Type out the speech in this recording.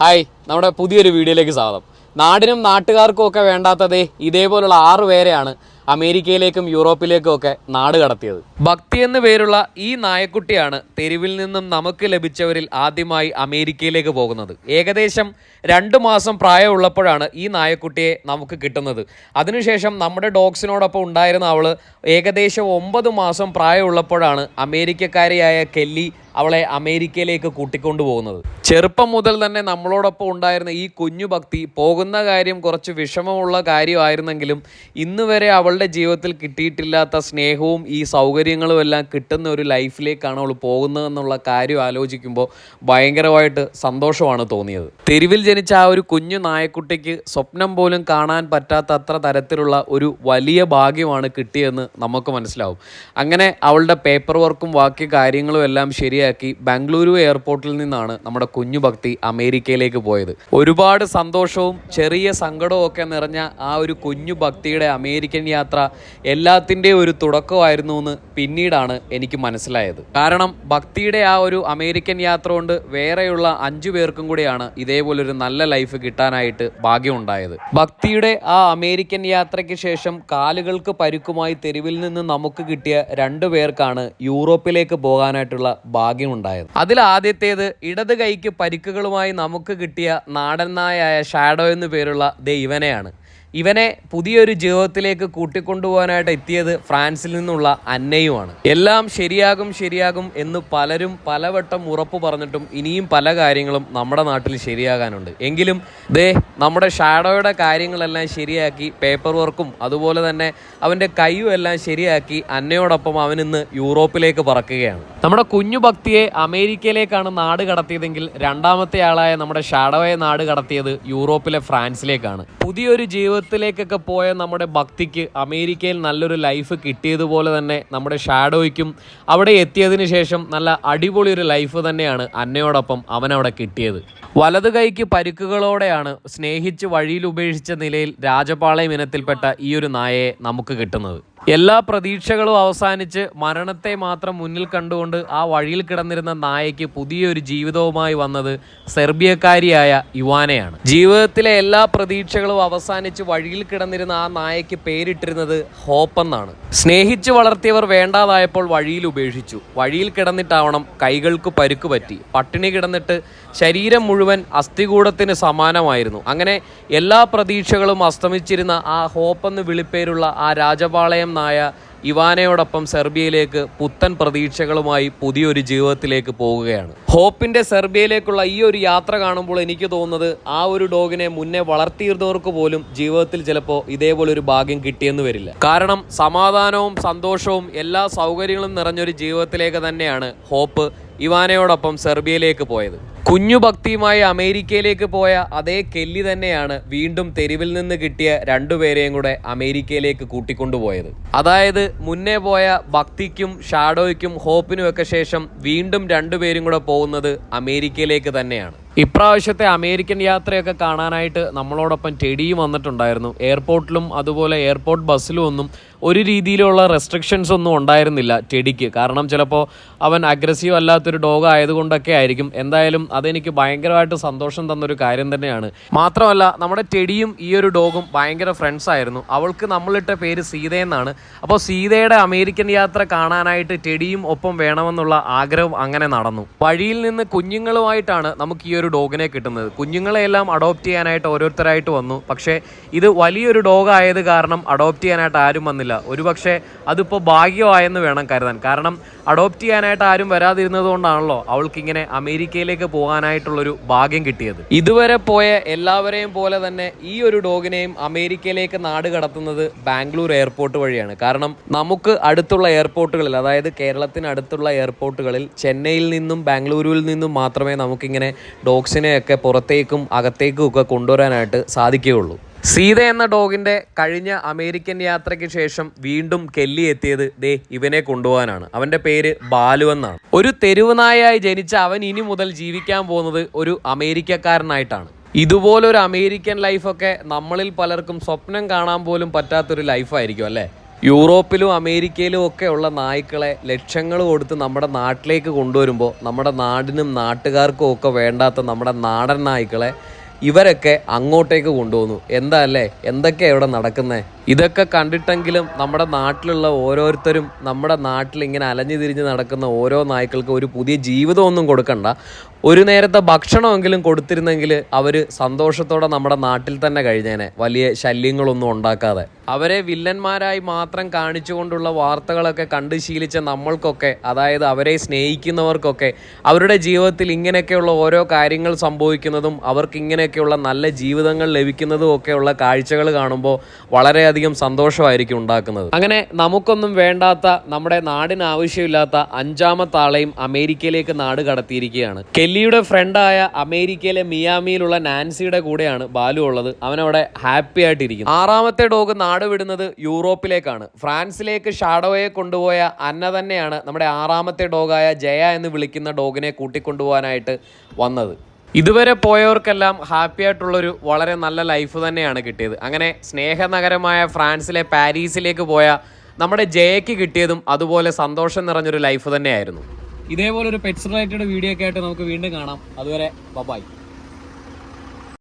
Hi നമ്മുടെ പുതിയൊരു വീഡിയോയിലേക്ക് സ്വാഗതം. നാടിനും നാട്ടുകാർക്കും ഒക്കെ വേണ്ടാത്തതേ ഇതേപോലുള്ള ആറ് പേരെയാണ് അമേരിക്കയിലേക്കും യൂറോപ്പിലേക്കും ഒക്കെ നാട് കടത്തിയത്. ഭക്തി എന്ന പേരുള്ള ഈ നായക്കുട്ടിയാണ് തെരുവിൽ നിന്നും നമുക്ക് ലഭിച്ചവരിൽ ആദ്യമായി അമേരിക്കയിലേക്ക് പോകുന്നത്. ഏകദേശം രണ്ട് മാസം പ്രായമുള്ളപ്പോഴാണ് ഈ നായക്കുട്ടിയെ നമുക്ക് കിട്ടുന്നത്. അതിനുശേഷം നമ്മുടെ ഡോഗ്സിനോടൊപ്പം ഉണ്ടായിരുന്ന അവൾ ഏകദേശം ഒമ്പത് മാസം പ്രായമുള്ളപ്പോഴാണ് അമേരിക്കക്കാരിയായ കെല്ലി അവളെ അമേരിക്കയിലേക്ക് കൂട്ടിക്കൊണ്ടു പോകുന്നത് ചെറുപ്പം മുതൽ തന്നെ നമ്മളോടൊപ്പം ഉണ്ടായിരുന്ന ഈ കുഞ്ഞു ഭക്തി പോകുന്ന കാര്യം കുറച്ച് വിഷമമുള്ള കാര്യമായിരുന്നെങ്കിലും ഇന്ന് വരെ അവളുടെ ജീവിതത്തിൽ കിട്ടിയിട്ടില്ലാത്ത സ്നേഹവും ഈ സൗകര്യങ്ങളും എല്ലാം കിട്ടുന്ന ഒരു ലൈഫിലേക്കാണ് അവൾ പോകുന്നതെന്നുള്ള കാര്യം ആലോചിക്കുമ്പോൾ ഭയങ്കരമായിട്ട് സന്തോഷമാണ് തോന്നിയത്. തെരുവിൽ ജനിച്ച ആ ഒരു കുഞ്ഞു നായക്കുട്ടിക്ക് സ്വപ്നം പോലും കാണാൻ പറ്റാത്ത അത്ര തരത്തിലുള്ള ഒരു വലിയ ഭാഗ്യമാണ് കിട്ടിയതെന്ന് നമുക്ക് മനസ്സിലാവും. അങ്ങനെ അവളുടെ പേപ്പർ വർക്കും ബാക്കി കാര്യങ്ങളും എല്ലാം ശരിയാക്കി ബാംഗ്ലൂരു എയർപോർട്ടിൽ നിന്നാണ് നമ്മുടെ കുഞ്ഞു ഭക്തി അമേരിക്കയിലേക്ക് പോയത്. ഒരുപാട് സന്തോഷവും ചെറിയ സങ്കടവും ഒക്കെ നിറഞ്ഞ ആ ഒരു കുഞ്ഞു ഭക്തിയുടെ അമേരിക്കൻ യാത്ര എല്ലാത്തിന്റെയും ഒരു തുടക്കമായിരുന്നു എന്ന് പിന്നീടാണ് എനിക്ക് മനസ്സിലായത്. കാരണം ഭക്തിയുടെ ആ ഒരു അമേരിക്കൻ യാത്ര കൊണ്ട് വേറെയുള്ള അഞ്ചു പേർക്കും കൂടിയാണ് ഇതേപോലൊരു നല്ല ലൈഫ് കിട്ടാനായിട്ട് ഭാഗ്യമുണ്ടായത്. ഭക്തിയുടെ ആ അമേരിക്കൻ യാത്രയ്ക്ക് ശേഷം കാലുകൾക്ക് പരുക്കുമായി തെരുവിൽ നിന്ന് നമുക്ക് കിട്ടിയ രണ്ടു പേർക്കാണ് യൂറോപ്പിലേക്ക് പോകാനായിട്ടുള്ള ഭാഗ്യമുണ്ടായത്. അതിൽ ആദ്യത്തേത് ഇടത് കൈക്ക് പരിക്കുകളുമായി നമുക്ക് കിട്ടിയ നാടൻ നായായ ഷാഡോ എന്നു പേരുള്ള ദൈവനെയാണ് ഇവനെ പുതിയൊരു ജീവിതത്തിലേക്ക് കൂട്ടിക്കൊണ്ടുപോകാനായിട്ട് എത്തിയത് ഫ്രാൻസിൽ നിന്നുള്ള അന്നയുമാണ്. എല്ലാം ശരിയാകും ശരിയാകും എന്ന് പലരും പലവട്ടം ഉറപ്പ് പറഞ്ഞിട്ടും ഇനിയും പല കാര്യങ്ങളും നമ്മുടെ നാട്ടിൽ ശരിയാകാനുണ്ട്. എങ്കിലും ദേ നമ്മുടെ ഷാഡോയുടെ കാര്യങ്ങളെല്ലാം ശരിയാക്കി പേപ്പർ വർക്കും അതുപോലെ തന്നെ അവന്റെ കൈയും എല്ലാം ശരിയാക്കി അന്നയോടൊപ്പം അവൻ ഇന്ന് യൂറോപ്പിലേക്ക് പറക്കുകയാണ്. നമ്മുടെ കുഞ്ഞു ഭക്തിയെ അമേരിക്കയിലേക്കാണ് നാട് കടത്തിയതെങ്കിൽ രണ്ടാമത്തെ ആളായ നമ്മുടെ ഷാഡോയെ നാട് കടത്തിയത് യൂറോപ്പിലെ ഫ്രാൻസിലേക്കാണ്. പുതിയൊരു ജീവിതത്തിലേക്കൊക്കെ പോയ നമ്മുടെ ഭക്തിക്ക് അമേരിക്കയിൽ നല്ലൊരു ലൈഫ് കിട്ടിയതുപോലെ തന്നെ നമ്മുടെ ഷാഡോയ്ക്കും അവിടെ എത്തിയതിന് ശേഷം നല്ല അടിപൊളി ഒരു ലൈഫ് തന്നെയാണ് അന്നയോടൊപ്പം അവനവിടെ കിട്ടിയത്. വലതു കൈക്ക് പരിക്കുകളോടെയാണ് സ്നേഹിച്ച് വഴിയിൽ ഉപേക്ഷിച്ച നിലയിൽ രാജപാളയം ഇനത്തിൽപ്പെട്ട ഈ ഒരു നായയെ നമുക്ക് കിട്ടുന്നത്. എല്ലാ പ്രതീക്ഷകളും അവസാനിച്ച് മരണത്തെ മാത്രം മുന്നിൽ കണ്ടുകൊണ്ട് ആ വഴിയിൽ കിടന്നിരുന്ന നായയ്ക്ക് പുതിയൊരു ജീവിതവുമായി വന്നത് സെർബിയക്കാരിയായ യുവാനയാണ് ജീവിതത്തിലെ എല്ലാ പ്രതീക്ഷകളും അവസാനിച്ച് വഴിയിൽ കിടന്നിരുന്ന ആ നായയ്ക്ക് പേരിട്ടിരുന്നത് ഹോപ്പ് എന്നാണ് സ്നേഹിച്ചു വളർത്തിയവർ വേണ്ടാതായപ്പോൾ വഴിയിൽ ഉപേക്ഷിച്ചു. വഴിയിൽ കിടന്നിട്ടാവണം കൈകൾക്ക് പരുക്ക് പറ്റി. പട്ടിണി കിടന്നിട്ട് ശരീരം മുഴുവൻ അസ്ഥികൂടത്തിന് സമാനമായിരുന്നു. അങ്ങനെ എല്ലാ പ്രതീക്ഷകളും അസ്തമിച്ചിരുന്ന ആ ഹോപ്പെന്ന് വിളിപ്പേരുള്ള ആ രാജപാളയം നായ ഇവാനയോടൊപ്പം സെർബിയയിലേക്ക് പുത്തൻ പ്രതീക്ഷകളുമായി പുതിയൊരു ജീവിതത്തിലേക്ക് പോവുകയാണ് ഹോപ്പിന്റെ സെർബിയയിലേക്കുള്ള ഈ ഒരു യാത്ര കാണുമ്പോൾ എനിക്ക് തോന്നുന്നത് ആ ഒരു ഡോഗിനെ മുന്നേ വളർത്തിയിരുന്നവർക്ക് പോലും ജീവിതത്തിൽ ചിലപ്പോൾ ഇതേപോലെ ഒരു ഭാഗ്യം കിട്ടിയെന്ന് വരില്ല. കാരണം സമാധാനവും സന്തോഷവും എല്ലാ സൗകര്യങ്ങളും നിറഞ്ഞൊരു ജീവിതത്തിലേക്ക് തന്നെയാണ് ഹോപ്പ് ഇവാനയോടൊപ്പം സെർബിയയിലേക്ക് പോയത്. കുഞ്ഞു ഭക്തിയുമായി അമേരിക്കയിലേക്ക് പോയ അതേ കെല്ലി തന്നെയാണ് വീണ്ടും തെരുവിൽ നിന്ന് കിട്ടിയ രണ്ടുപേരെയും കൂടെ അമേരിക്കയിലേക്ക് കൂട്ടിക്കൊണ്ടുപോയത്. അതായത് മുന്നേ പോയ ഭക്തിക്കും ഷാഡോയ്ക്കും ഹോപ്പിനും ഒക്കെ ശേഷം വീണ്ടും രണ്ടുപേരും കൂടെ പോകുന്നത് അമേരിക്കയിലേക്ക് തന്നെയാണ്. ഇപ്രാവശ്യത്തെ അമേരിക്കൻ യാത്രയൊക്കെ കാണാനായിട്ട് നമ്മളോടൊപ്പം ടെഡിയും വന്നിട്ടുണ്ടായിരുന്നു. എയർപോർട്ടിലും അതുപോലെ എയർപോർട്ട് ബസ്സിലും ഒന്നും ഒരു രീതിയിലുള്ള റെസ്ട്രിക്ഷൻസ് ഒന്നും ഉണ്ടായിരുന്നില്ല ടെഡിക്ക്. കാരണം ചിലപ്പോൾ അവൻ അഗ്രസീവ് അല്ലാത്തൊരു ഡോഗ് ആയതുകൊണ്ടൊക്കെ ആയിരിക്കും. എന്തായാലും അതെനിക്ക് ഭയങ്കരമായിട്ട് സന്തോഷം തന്നൊരു കാര്യം തന്നെയാണ്. മാത്രമല്ല നമ്മുടെ ടെടിയും ഈ ഒരു ഡോഗും ഭയങ്കര ഫ്രണ്ട്സ് ആയിരുന്നു. അവൾക്ക് നമ്മളിട്ട പേര് സീതയെന്നാണ് അപ്പോൾ സീതയുടെ അമേരിക്കൻ യാത്ര കാണാനായിട്ട് ടെടിയും ഒപ്പം വേണമെന്നുള്ള ആഗ്രഹം അങ്ങനെ നടന്നു. വഴിയിൽ നിന്ന് കുഞ്ഞുങ്ങളുമായിട്ടാണ് നമുക്ക് ഈ ഒരു ഡോഗിനെ കിട്ടുന്നത്. കുഞ്ഞുങ്ങളെയെല്ലാം അഡോപ്റ്റ് ചെയ്യാനായിട്ട് ഓരോരുത്തരായിട്ട് വന്നു. പക്ഷേ ഇത് വലിയൊരു ഡോഗ് ആയത് കാരണം അഡോപ്റ്റ് ചെയ്യാനായിട്ട് ആരും വന്നില്ല. ഒരുപക്ഷെ അതിപ്പോൾ ഭാഗ്യമായെന്ന് വേണം കരുതാൻ. കാരണം അഡോപ്റ്റ് ചെയ്യാനായിട്ട് ആരും വരാതിരുന്നത് കൊണ്ടാണല്ലോ അവൾക്കിങ്ങനെ അമേരിക്കയിലേക്ക് പോകാനായിട്ടുള്ളൊരു ഭാഗ്യം കിട്ടിയത്. ഇതുവരെ പോയ എല്ലാവരെയും പോലെ തന്നെ ഈ ഒരു ഡോഗിനെയും അമേരിക്കയിലേക്ക് നാട് കടത്തുന്നത് ബാംഗ്ലൂർ എയർപോർട്ട് വഴിയാണ്. കാരണം നമുക്ക് അടുത്തുള്ള എയർപോർട്ടുകളിൽ അതായത് കേരളത്തിന് അടുത്തുള്ള എയർപോർട്ടുകളിൽ ചെന്നൈയിൽ നിന്നും ബാംഗ്ലൂരുവിൽ നിന്നും മാത്രമേ നമുക്കിങ്ങനെ ഡോഗ്സിനെയൊക്കെ പുറത്തേക്കും അകത്തേക്കും ഒക്കെ കൊണ്ടുവരാനായിട്ട് സാധിക്കുകയുള്ളൂ. സീത എന്ന ഡോഗിന്റെ കഴിഞ്ഞ അമേരിക്കൻ യാത്രയ്ക്ക് ശേഷം വീണ്ടും കെല്ലി എത്തിയത് ദേ ഇവനെ കൊണ്ടുപോകാനാണ്. അവന്റെ പേര് ബാലു എന്നാണ്. ഒരു തെരുവനായായി ജനിച്ച അവൻ ഇനി മുതൽ ജീവിക്കാൻ പോകുന്നത് ഒരു അമേരിക്കക്കാരനായിട്ടാണ്. ഇതുപോലൊരു അമേരിക്കൻ ലൈഫൊക്കെ നമ്മളിൽ പലർക്കും സ്വപ്നം കാണാൻ പോലും പറ്റാത്തൊരു ലൈഫായിരിക്കും അല്ലേ? യൂറോപ്പിലും അമേരിക്കയിലും ഒക്കെ ഉള്ള നായ്ക്കളെ ലക്ഷങ്ങൾ കൊടുത്ത് നമ്മുടെ നാട്ടിലേക്ക് കൊണ്ടുവരുമ്പോൾ നമ്മുടെ നാടിനും നാട്ടുകാർക്കും ഒക്കെ വേണ്ടാത്ത നമ്മുടെ നാടൻ നായ്ക്കളെ ഇവരൊക്കെ അങ്ങോട്ടേക്ക് കൊണ്ടുപോകുന്നു എന്താ അല്ലേ? എന്തൊക്കെയാ ഇവിടെ നടക്കുന്നത് ഇതൊക്കെ കണ്ടിട്ടെങ്കിലും നമ്മുടെ നാട്ടിലുള്ള ഓരോരുത്തരും നമ്മുടെ നാട്ടിൽ ഇങ്ങനെ അലഞ്ഞു തിരിഞ്ഞ് നടക്കുന്ന ഓരോ നായ്ക്കൾക്ക് ഒരു പുതിയ ജീവിതമൊന്നും കൊടുക്കണ്ട. ഒരു നേരത്തെ ഭക്ഷണമെങ്കിലും കൊടുത്തിരുന്നെങ്കിൽ അവർ സന്തോഷത്തോടെ നമ്മുടെ നാട്ടിൽ തന്നെ കഴിഞ്ഞേനെ. വലിയ ശല്യങ്ങളൊന്നും ഉണ്ടാക്കാതെ. അവരെ വില്ലന്മാരായി മാത്രം കാണിച്ചുകൊണ്ടുള്ള വാർത്തകളൊക്കെ കണ്ട് ശീലിച്ച നമ്മൾക്കൊക്കെ അതായത് അവരെ സ്നേഹിക്കുന്നവർക്കൊക്കെ അവരുടെ ജീവിതത്തിൽ ഇങ്ങനെയൊക്കെയുള്ള ഓരോ കാര്യങ്ങൾ സംഭവിക്കുന്നതും അവർക്ക് ഇങ്ങനെയൊക്കെയുള്ള നല്ല ജീവിതങ്ങൾ ലഭിക്കുന്നതും ഒക്കെയുള്ള കാഴ്ചകൾ കാണുമ്പോൾ വളരെയധികം സന്തോഷമായിരിക്കും ഉണ്ടാക്കുന്നത്. അങ്ങനെ നമുക്കൊന്നും വേണ്ടാത്ത നമ്മുടെ നാടിന് ആവശ്യമില്ലാത്ത അഞ്ചാമത്തെ ആളെയും അമേരിക്കയിലേക്ക് നാട് കടത്തിയിരിക്കുകയാണ്. കെല്ലിയുടെ ഫ്രണ്ടായ അമേരിക്കയിലെ മിയാമിയിലുള്ള നാൻസിയുടെ കൂടെയാണ് ബാലു ഉള്ളത്. അവനവിടെ ഹാപ്പി ആയിട്ടിരിക്കുന്നു. ആറാമത്തെ ഡോഗ് നാട് വിടുന്നത് യൂറോപ്പിലേക്കാണ്. ഫ്രാൻസിലേക്ക് ഷാഡോയെ കൊണ്ടുപോയ അന്ന തന്നെയാണ് നമ്മുടെ ആറാമത്തെ ഡോഗായ ജയ എന്ന് വിളിക്കുന്ന ഡോഗിനെ കൂട്ടിക്കൊണ്ടുപോകാനായിട്ട് വന്നത്. ഇതുവരെ പോയവർക്കെല്ലാം ഹാപ്പി ആയിട്ടുള്ളൊരു വളരെ നല്ല ലൈഫ് തന്നെയാണ് കിട്ടിയത്. അങ്ങനെ സ്നേഹനഗരമായ ഫ്രാൻസിലെ പാരീസിലേക്ക് പോയ നമ്മുടെ ജയയ്ക്ക് കിട്ടിയതും അതുപോലെ സന്തോഷം നിറഞ്ഞൊരു ലൈഫ് തന്നെയായിരുന്നു. ഇതേപോലെ ഒരു പെറ്റ്സ് റിലേറ്റഡ് വീഡിയോ ഒക്കെ ആയിട്ട് നമുക്ക് വീണ്ടും കാണാം. അതുവരെ ബൈ